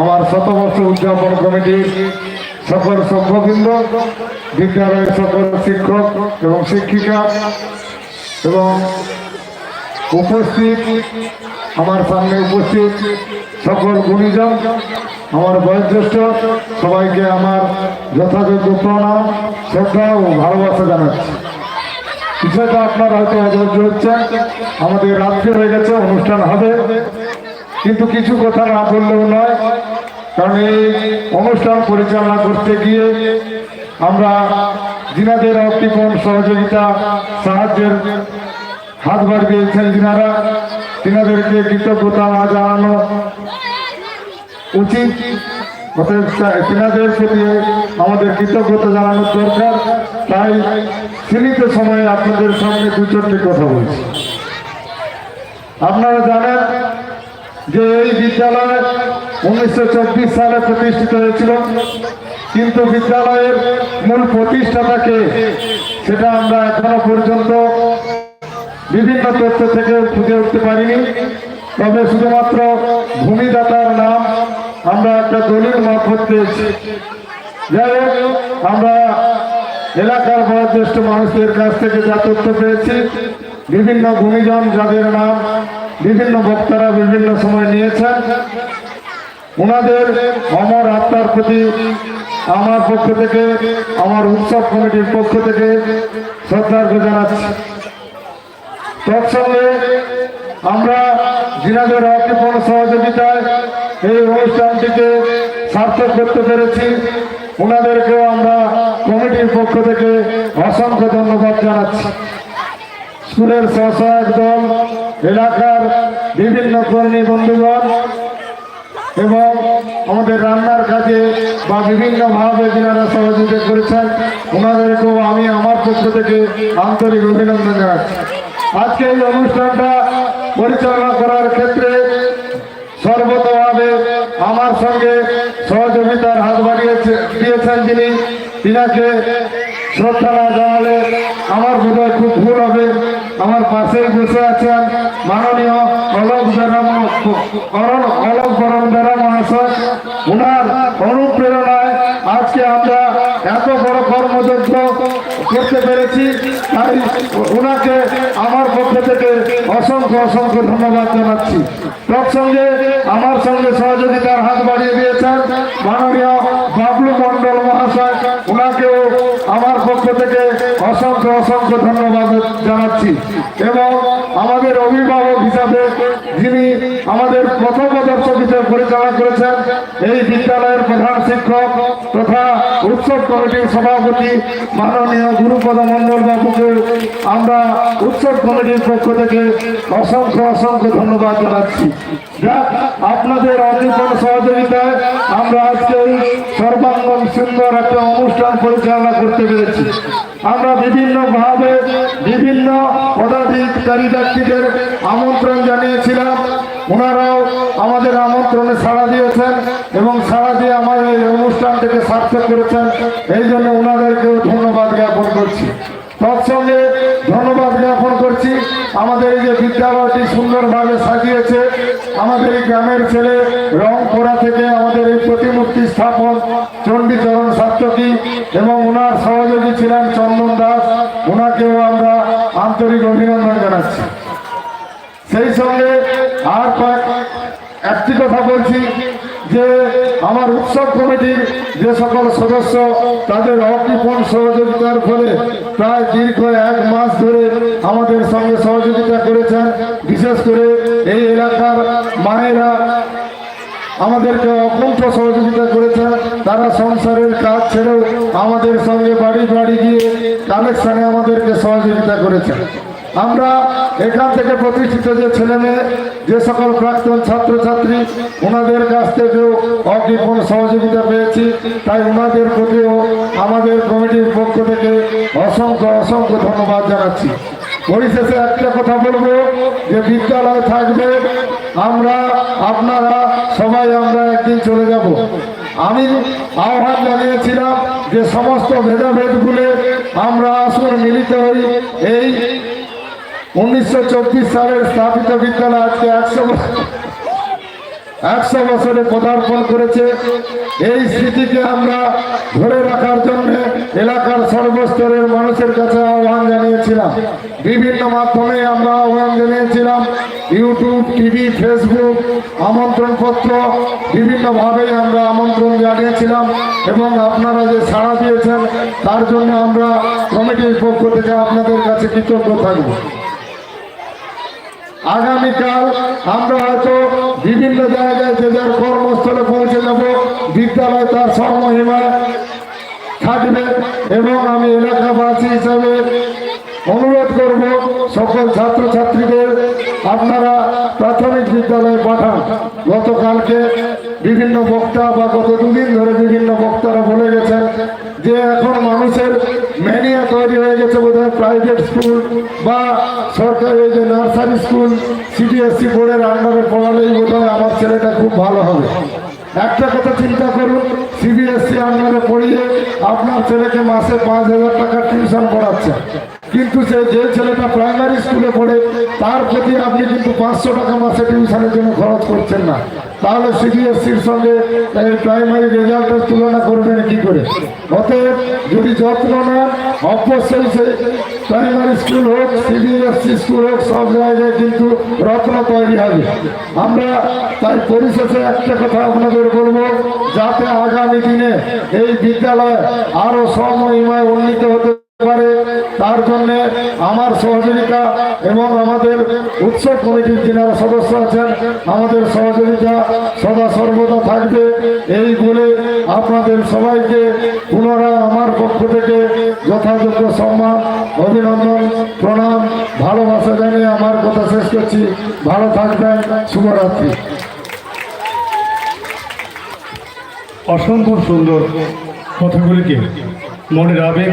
আমার শতবর্ষ উদযাপন কমিটির সকল সভ্যবৃন্দ, বিদ্যালয়ের সকল শিক্ষক এবং শিক্ষিকা এবং উপস্থিত, আমার সামনে উপস্থিত সকল গুণীজন আমার বয়োজ্যেষ্ঠ, সবাইকে আমার যথাযোগ্য প্রণাম, শ্রদ্ধা ও ভালোবাসা জানাচ্ছি। বিষয়টা আপনার হয়তো অধৈর্য হচ্ছেন, আমাদের রাত্রি হয়ে গেছে, অনুষ্ঠান হবে। কিন্তু কিছু কথা না বললেও নয়, কারণ এই অনুষ্ঠান পরিচালনা করতে গিয়ে আমরা যিনাদের অর্থিকোণ সহযোগিতা সাহায্যের হাত বাড়িয়েছেন যিনারা, তিনাদেরকে কৃতজ্ঞতা জানানো উচিত। অতএব আমাদের কৃতজ্ঞতা জানানোর দরকার। তাই সীমিত সময়ে আপনাদের সামনে দু কথা বলছি। আপনারা জানেন যে এই বিদ্যালয় উনিশশো চব্বিশ সালে প্রতিষ্ঠিত হয়েছিল, কিন্তু বিদ্যালয়ের মূল প্রতিষ্ঠাতাকে সেটা আমরা এখনও পর্যন্ত বিভিন্ন তথ্য থেকে খুঁজে উঠতে পারিনি। তবে শুধুমাত্র ভূমিদাতার নাম আমরা একটা দলিল মারফত পেয়েছি। যাই হোক, আমরা এলাকার বয়োজ্যেষ্ঠ মানুষদের কাছ থেকে যা তথ্য পেয়েছি, বিভিন্ন ভূমিজন যাদের নাম বিভিন্ন বক্তারা বিভিন্ন সময় নিয়েছেন। ওনাদের অমর আত্মার প্রতি, আমার পক্ষ থেকে, আমার উৎসব কমিটির পক্ষ থেকে শ্রদ্ধার্ঘ জানাচ্ছি। তৎসঙ্গে আমরা জিনাদের অর্থপূর্ণ সহযোগিতায় এই অনুষ্ঠানটিকে সার্থক করতে পেরেছি। ওনাদেরকেও আমরা কমিটির পক্ষ থেকে অসংখ্য ধন্যবাদ জানাচ্ছি। স্কুলের স্বসহায়ক দল, এলাকার বিভিন্ন কর্মী বন্ধুগণ এবং আমাদের রান্নার কাজে বা বিভিন্নভাবে যারা সহযোগিতা করেছেন, ওনাদেরকেও আমি আমার পক্ষ থেকে আন্তরিক অভিনন্দন জানাচ্ছি। আজকে এই অনুষ্ঠানটা পরিচালনা করার ক্ষেত্রে সর্বতভাবে আমার সঙ্গে সহযোগিতার হাত বাড়িয়েছে, দিয়েছেন যিনি, তিনাকে শ্রদ্ধা না জানালে আমার বোধহয় খুব ভুল হবে। আমার পাশেই বসে আছেন মাননীয় অলোক অরণ- অলোক বরণ বেরা মহাশয়। ওনার অনুপ্রেরণায় আজকে আমরা এত বড় কর্মযজ্ঞ করতে পেরেছি, তাই ওনাকে আমার পক্ষ থেকে অসংখ্য অসংখ্য ধন্যবাদ জানাচ্ছি। তৎসঙ্গে আমার সঙ্গে সহযোগিতার হাত বাড়িয়ে দিয়েছেন মাননীয় বাবলু মন্ডল মহাশয়। ওনাকেও আমার পক্ষ থেকে অসংখ্য অসংখ্য ধন্যবাদ জানাচ্ছি। এবং আমাদের অভিভাবক হিসাবে যিনি আমাদের প্রথম পদর্শক হিসেবে পরিচালনা করেছেন, এই বিদ্যালয়ের প্রধান শিক্ষক তথা উৎসব কমিটির সভাপতি মাননীয় গুরুপদ মন্ডল বাবুকে আমরা উৎসব কমিটির পক্ষ থেকে অসংখ্য অসংখ্য ধন্যবাদ জানাচ্ছি। আপনাদের অনিপন সহযোগিতায় আমরা আজকে সর্বাঙ্গন সুন্দর একটা অনুষ্ঠান পরিচালনা করতে পেরেছি। আমরা বিভিন্নভাবে বিভিন্ন পদাধিকারী ব্যক্তিদের আমন্ত্রণ জানিয়েছিলাম। ওনারাও আমাদের আমন্ত্রণে সাড়া দিয়েছেন এবং সাড়া দিয়ে আমার এই সার্থক করেছেন। এই জন্য ওনাদেরকেও ধন্যবাদ জ্ঞাপন করছি। তৎসঙ্গে ধন্যবাদ জ্ঞাপন করছি। আমাদের এই যে বিদ্যালয়টি সুন্দরভাবে সাজিয়েছে, আমাদের এই গ্রামের ছেলে রং রংপুরা থেকে আমাদের এই প্রতিমূর্তি স্থাপন চণ্ডীচরণ সাত্তকী এবং ওনার সহযোগী ছিলেন চন্দন দাস। ওনাকেও আমরা আন্তরিক অভিনন্দন জানাচ্ছি। সেই সঙ্গে আর কয়েক একটি কথা বলছি। যে আমার উৎসব কমিটির যে সকল সদস্য, তাদের অকৃপণ সহযোগিতার ফলে প্রায় দীর্ঘ এক মাস ধরে আমাদের সঙ্গে সহযোগিতা করেছেন। বিশেষ করে এই এলাকার মায়েরা আমাদেরকে অকুণ্ঠ সহযোগিতা করেছেন। তারা সংসারের কাজ ছেড়েও আমাদের সঙ্গে বাড়ি বাড়ি গিয়ে কালেকশনে আমাদেরকে সহযোগিতা করেছেন। আমরা এখান থেকে প্রতিষ্ঠিত যে ছেলে মেয়ে, যে সকল প্রাক্তন ছাত্রছাত্রী, ওনাদের কাছ থেকেও অকৃপণ সহযোগিতা পেয়েছি। তাই ওনাদের প্রতিও আমাদের কমিটির পক্ষ থেকে অসংখ্য অসংখ্য ধন্যবাদ জানাচ্ছি। পরিশেষে একটা কথা বলব, যে বিদ্যালয় থাকবে, আমরা, আপনারা, সবাই আমরা একদিন চলে যাব। আমি আহ্বান জানিয়েছিলাম যে সমস্ত ভেদাভেদ ভুলে আমরা আসলে মিলিত হই, এই উনিশশো স্থাপিত একশো বছরে পদার্পণ করেছে। এই স্মৃতিকে আমরা ধরে রাখার জন্য এলাকার সর্বস্তরের মানুষের কাছে আহ্বান জানিয়েছিলাম। বিভিন্ন মাধ্যমে আমরা আহ্বান জানিয়েছিলাম। ইউটিউব, টিভি, ফেসবুক আমন্ত্রণ পত্র বিভিন্নভাবেই আমরা আমন্ত্রণ জানিয়েছিলাম এবং আপনারা যে সাড়া দিয়েছেন, তার জন্য আমরা কমিটির পক্ষ থেকে আপনাদের কাছে কৃতজ্ঞ থাকব। আগামীকাল আমরা হয়তো বিভিন্ন জায়গায় যে যার কর্মস্থলে পৌঁছে যাব, বিদ্যালয় তার স্বমহিমায় থাকবে এবং আমি এলাকাবাসী হিসাবে অনুরোধ করব সকল ছাত্রছাত্রীদের, আপনারা প্রাথমিক বিদ্যালয়ে পাঠান। গতকালকে বিভিন্ন বক্তা বা গত দুদিন ধরে বিভিন্ন বক্তারা বলে গেছেন যে এখন মানুষের ম্যানিয়া তৈরি হয়ে গেছে বোধহয় প্রাইভেট স্কুল বা এই যে নার্সারি স্কুল সিবিএসসি বোর্ডের আন্ডারে পড়ালেই বোধহয় আমার ছেলেটা খুব ভালো হবে। একটা কথা চিন্তা করুন সিবিএসসি আন্ডারে পড়িয়ে আপনার ছেলেকে মাসে পাঁচ হাজার টাকা টিউশন পড়াচ্ছে। কিন্তু সে যে ছেলেটা প্রাইমারি স্কুলে পড়ে, তার প্রতি আপনি কিন্তু পাঁচশো টাকা মাসে টিউশনের জন্য খরচ করছেন না। তাহলে সিবিএসসির সঙ্গে প্রাইমারি রেজাল্টের তুলনা করবেন কি করে? অতএব যদি যত্ন নেন অবশ্যই সে প্রাইমারি স্কুল হোক, সিবিএসসি স্কুল হোক, সব জায়গায় কিন্তু রত্ন তৈরি হবে। আমরা তাই পরিশেষে একটা কথা আপনাদের বলব, যাতে আগামী দিনে এই বিদ্যালয় আরও সমহিমায় উন্নীত হতে তার জন্য আমার সহযোগিতা এবং আমাদের উৎসব কমিটির যিনারা সদস্য আছেন, আমাদের সহযোগিতা সদা সর্বদা থাকবে। এই বলে আপনাদের সবাইকে পুনরায় আমার পক্ষ থেকে যথাযোগ্য সম্মান, অভিনন্দন, প্রণাম, ভালোবাসা জানিয়ে আমার কথা শেষ করছি। ভালো থাকবেন, শুভরাত্রি। অসম্ভব সুন্দর কথাগুলিকে মনের আবেগ